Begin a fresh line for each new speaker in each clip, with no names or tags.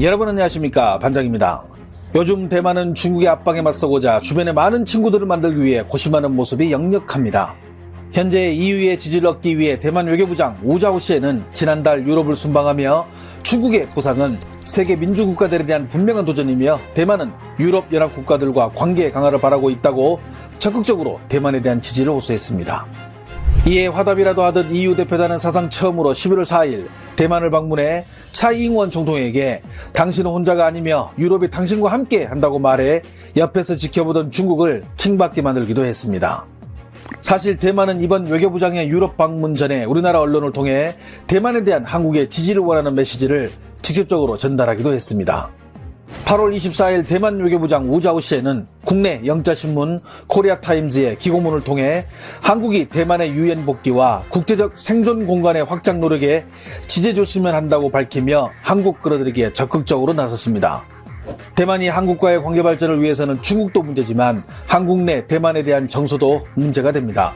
여러분 안녕하십니까 반장입니다. 요즘 대만은 중국의 압박에 맞서고자 주변에 많은 친구들을 만들기 위해 고심하는 모습이 역력합니다. 현재 EU의 지지를 얻기 위해 대만 외교부장 우자오 씨에는 지난달 유럽을 순방하며 중국의 보상은 세계 민주국가들에 대한 분명한 도전이며 대만은 유럽 연합 국가들과 관계 강화를 바라고 있다고 적극적으로 대만에 대한 지지를 호소했습니다. 이에 화답이라도 하듯 EU 대표단은 사상 처음으로 11월 4일 대만을 방문해 차이잉원 총통에게 당신은 혼자가 아니며 유럽이 당신과 함께 한다고 말해 옆에서 지켜보던 중국을 킹받게 만들기도 했습니다. 사실 대만은 이번 외교부장의 유럽 방문 전에 우리나라 언론을 통해 대만에 대한 한국의 지지를 원하는 메시지를 직접적으로 전달하기도 했습니다. 8월 24일 대만 외교부장 우자오 씨에는 국내 영자신문 코리아타임즈의 기고문을 통해 한국이 대만의 유엔 복귀와 국제적 생존 공간의 확장 노력에 지지해줬으면 한다고 밝히며 한국 끌어들이기에 적극적으로 나섰습니다. 대만이 한국과의 관계 발전을 위해서는 중국도 문제지만 한국 내 대만에 대한 정서도 문제가 됩니다.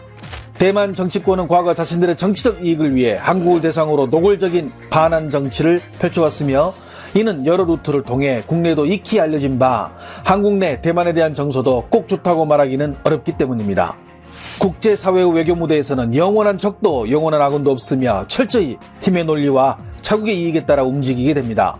대만 정치권은 과거 자신들의 정치적 이익을 위해 한국을 대상으로 노골적인 반한 정치를 펼쳐왔으며 이는 여러 루트를 통해 국내도 익히 알려진 바 한국 내 대만에 대한 정서도 꼭 좋다고 말하기는 어렵기 때문입니다. 국제사회의 외교 무대에서는 영원한 적도 영원한 악원도 없으며 철저히 힘의 논리와 자국의 이익에 따라 움직이게 됩니다.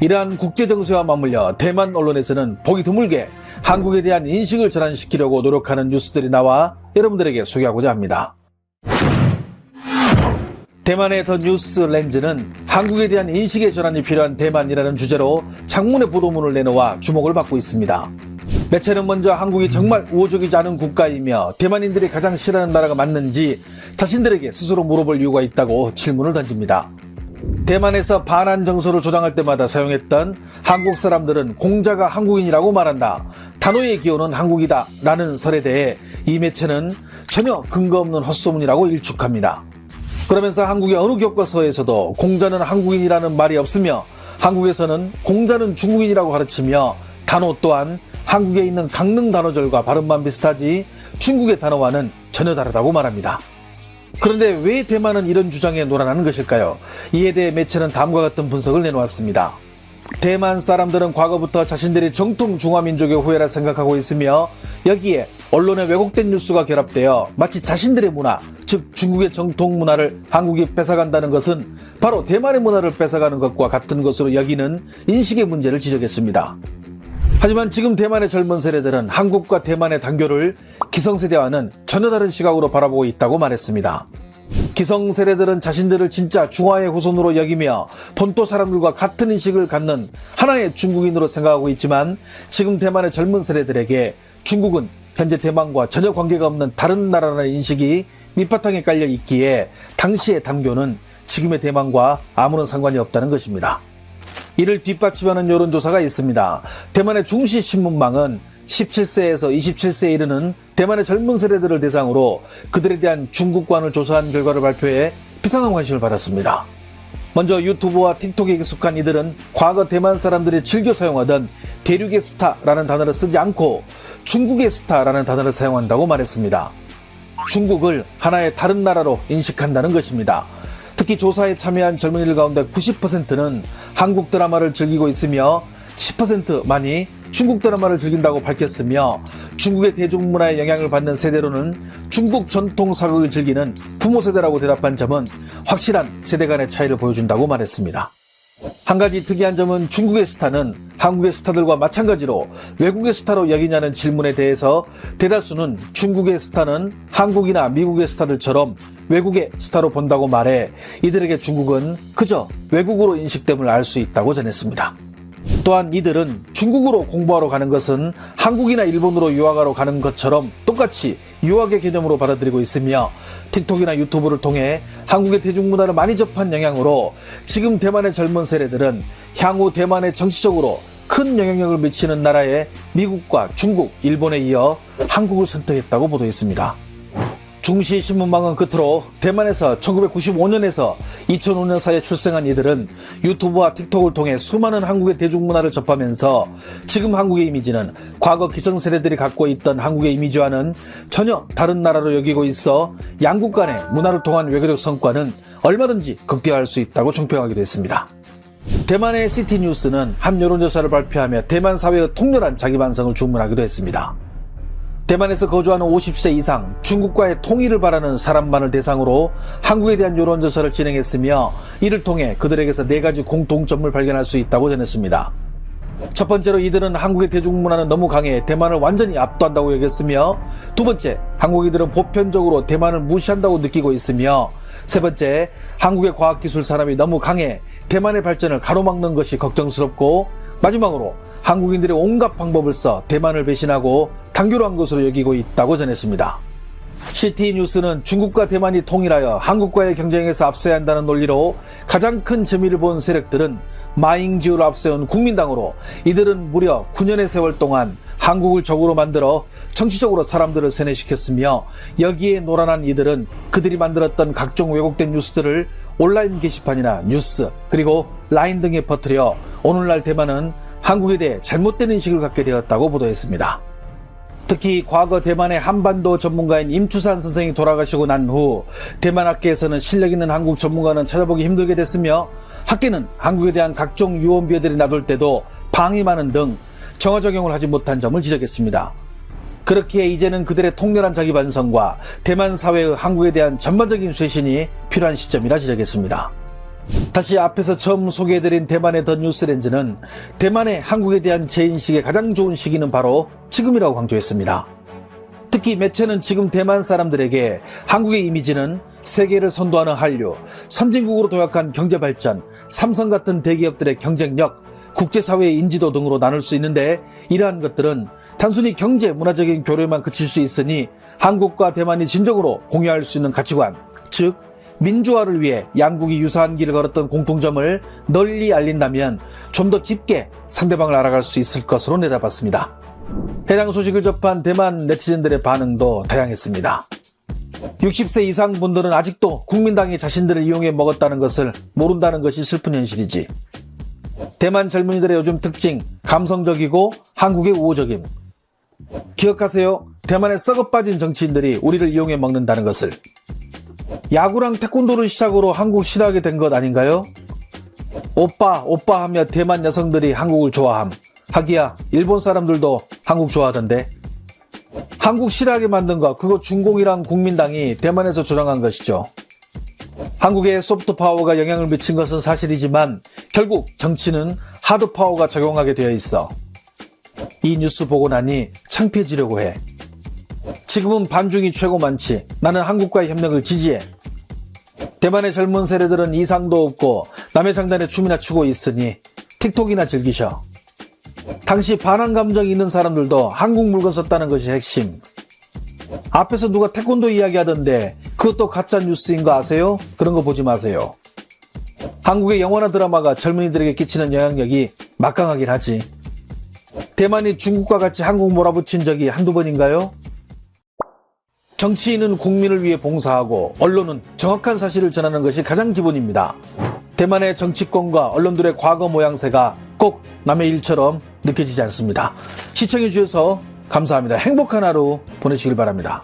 이러한 국제 정세와 맞물려 대만 언론에서는 보기 드물게 한국에 대한 인식을 전환시키려고 노력하는 뉴스들이 나와 여러분들에게 소개하고자 합니다. 대만의 더 뉴스 렌즈는 한국에 대한 인식의 전환이 필요한 대만이라는 주제로 장문의 보도문을 내놓아 주목을 받고 있습니다. 매체는 먼저 한국이 정말 우호적이지 않은 국가이며 대만인들이 가장 싫어하는 나라가 맞는지 자신들에게 스스로 물어볼 이유가 있다고 질문을 던집니다. 대만에서 반한 정서를 조장할 때마다 사용했던 한국 사람들은 공자가 한국인이라고 말한다. 단어의 기호는 한국이다. 라는 설에 대해 이 매체는 전혀 근거 없는 헛소문이라고 일축합니다. 그러면서 한국의 어느 교과서에서도 공자는 한국인이라는 말이 없으며 한국에서는 공자는 중국인이라고 가르치며 단어 또한 한국에 있는 강릉 단어절과 발음만 비슷하지 중국의 단어와는 전혀 다르다고 말합니다. 그런데 왜 대만은 이런 주장에 놀아나는 것일까요? 이에 대해 매체는 다음과 같은 분석을 내놓았습니다. 대만 사람들은 과거부터 자신들이 정통 중화민족의 후예라 생각하고 있으며 여기에 언론의 왜곡된 뉴스가 결합되어 마치 자신들의 문화, 즉 중국의 정통 문화를 한국이 뺏어간다는 것은 바로 대만의 문화를 뺏어가는 것과 같은 것으로 여기는 인식의 문제를 지적했습니다. 하지만 지금 대만의 젊은 세대들은 한국과 대만의 단교를 기성세대와는 전혀 다른 시각으로 바라보고 있다고 말했습니다. 기성 세대들은 자신들을 진짜 중화의 후손으로 여기며 본토 사람들과 같은 인식을 갖는 하나의 중국인으로 생각하고 있지만 지금 대만의 젊은 세대들에게 중국은 현재 대만과 전혀 관계가 없는 다른 나라라는 인식이 밑바탕에 깔려 있기에 당시의 단교는 지금의 대만과 아무런 상관이 없다는 것입니다. 이를 뒷받침하는 여론조사가 있습니다. 대만의 중시 신문망은 17세에서 27세에 이르는 대만의 젊은 세대들을 대상으로 그들에 대한 중국관을 조사한 결과를 발표해 비상한 관심을 받았습니다. 먼저 유튜브와 틱톡에 익숙한 이들은 과거 대만 사람들이 즐겨 사용하던 대륙의 스타라는 단어를 쓰지 않고 중국의 스타라는 단어를 사용한다고 말했습니다. 중국을 하나의 다른 나라로 인식한다는 것입니다. 특히 조사에 참여한 젊은이들 가운데 90%는 한국 드라마를 즐기고 있으며 10%만이 중국 드라마를 즐긴다고 밝혔으며 중국의 대중문화에 영향을 받는 세대로는 중국 전통 사극을 즐기는 부모 세대라고 대답한 점은 확실한 세대 간의 차이를 보여준다고 말했습니다. 한 가지 특이한 점은 중국의 스타는 한국의 스타들과 마찬가지로 외국의 스타로 여기냐는 질문에 대해서 대다수는 중국의 스타는 한국이나 미국의 스타들처럼 외국의 스타로 본다고 말해 이들에게 중국은 그저 외국으로 인식됨을 알 수 있다고 전했습니다. 또한 이들은 중국으로 공부하러 가는 것은 한국이나 일본으로 유학하러 가는 것처럼 똑같이 유학의 개념으로 받아들이고 있으며 틱톡이나 유튜브를 통해 한국의 대중문화를 많이 접한 영향으로 지금 대만의 젊은 세대들은 향후 대만에 정치적으로 큰 영향력을 미치는 나라의 미국과 중국, 일본에 이어 한국을 선택했다고 보도했습니다. 중시 신문망은 끝으로 대만에서 1995년에서 2005년 사이에 출생한 이들은 유튜브와 틱톡을 통해 수많은 한국의 대중문화를 접하면서 지금 한국의 이미지는 과거 기성세대들이 갖고 있던 한국의 이미지와는 전혀 다른 나라로 여기고 있어 양국 간의 문화를 통한 외교적 성과는 얼마든지 극대화할 수 있다고 총평하기도 했습니다. 대만의 시티뉴스는 한 여론조사를 발표하며 대만 사회의 통렬한 자기 반성을 주문하기도 했습니다. 대만에서 거주하는 50세 이상 중국과의 통일을 바라는 사람만을 대상으로 한국에 대한 여론조사를 진행했으며 이를 통해 그들에게서 네 가지 공통점을 발견할 수 있다고 전했습니다. 첫 번째로 이들은 한국의 대중문화는 너무 강해 대만을 완전히 압도한다고 여겼으며 두 번째, 한국인들은 보편적으로 대만을 무시한다고 느끼고 있으며 세 번째, 한국의 과학기술 산업이 너무 강해 대만의 발전을 가로막는 것이 걱정스럽고 마지막으로 한국인들의 온갖 방법을 써 대만을 배신하고 단교로한 것으로 여기고 있다고 전했습니다. 시티 뉴스는 중국과 대만이 통일하여 한국과의 경쟁에서 앞서야 한다는 논리로 가장 큰 재미를 본 세력들은 마잉지우를 앞세운 국민당으로 이들은 무려 9년의 세월 동안 한국을 적으로 만들어 정치적으로 사람들을 세뇌시켰으며 여기에 노란한 이들은 그들이 만들었던 각종 왜곡된 뉴스들을 온라인 게시판이나 뉴스 그리고 라인 등에 퍼뜨려 오늘날 대만은 한국에 대해 잘못된 인식을 갖게 되었다고 보도했습니다. 특히 과거 대만의 한반도 전문가인 임추산 선생이 돌아가시고 난 후 대만 학계에서는 실력 있는 한국 전문가는 찾아보기 힘들게 됐으며 학계는 한국에 대한 각종 유언비어들이 나돌 때도 방임하는 등 정화 적용을 하지 못한 점을 지적했습니다. 그렇기에 이제는 그들의 통렬한 자기 반성과 대만 사회의 한국에 대한 전반적인 쇄신이 필요한 시점이라 지적했습니다. 다시 앞에서 처음 소개해드린 대만의 더 뉴스렌즈는 대만의 한국에 대한 재인식의 가장 좋은 시기는 바로 지금이라고 강조했습니다. 특히 매체는 지금 대만 사람들에게 한국의 이미지는 세계를 선도하는 한류, 선진국으로 도약한 경제발전, 삼성 같은 대기업들의 경쟁력, 국제사회의 인지도 등으로 나눌 수 있는데 이러한 것들은 단순히 경제, 문화적인 교류에만 그칠 수 있으니 한국과 대만이 진정으로 공유할 수 있는 가치관, 즉 민주화를 위해 양국이 유사한 길을 걸었던 공통점을 널리 알린다면 좀 더 깊게 상대방을 알아갈 수 있을 것으로 내다봤습니다. 해당 소식을 접한 대만 네티즌들의 반응도 다양했습니다. 60세 이상 분들은 아직도 국민당이 자신들을 이용해 먹었다는 것을 모른다는 것이 슬픈 현실이지. 대만 젊은이들의 요즘 특징, 감성적이고 한국의 우호적임. 기억하세요. 대만의 썩어 빠진 정치인들이 우리를 이용해 먹는다는 것을. 야구랑 태권도를 시작으로 한국 싫어하게 된 것 아닌가요? 오빠, 오빠 하며 대만 여성들이 한국을 좋아함. 하기야, 일본 사람들도 한국 좋아하던데. 한국 싫어하게 만든 거, 그거 중공이랑 국민당이 대만에서 주장한 것이죠. 한국의 소프트 파워가 영향을 미친 것은 사실이지만 결국 정치는 하드 파워가 적용하게 되어 있어. 이 뉴스 보고 나니 창피해지려고 해. 지금은 반중이 최고 많지. 나는 한국과의 협력을 지지해. 대만의 젊은 세대들은 이상도 없고 남의 장단에 춤이나 추고 있으니 틱톡이나 즐기셔. 당시 반항 감정이 있는 사람들도 한국 물건 썼다는 것이 핵심. 앞에서 누가 태권도 이야기하던데 그것도 가짜 뉴스인 거 아세요? 그런 거 보지 마세요. 한국의 영화나 드라마가 젊은이들에게 끼치는 영향력이 막강하긴 하지. 대만이 중국과 같이 한국 몰아붙인 적이 한두 번인가요? 정치인은 국민을 위해 봉사하고 언론은 정확한 사실을 전하는 것이 가장 기본입니다. 대만의 정치권과 언론들의 과거 모양새가 꼭 남의 일처럼 느껴지지 않습니다. 시청해주셔서 감사합니다. 행복한 하루 보내시길 바랍니다.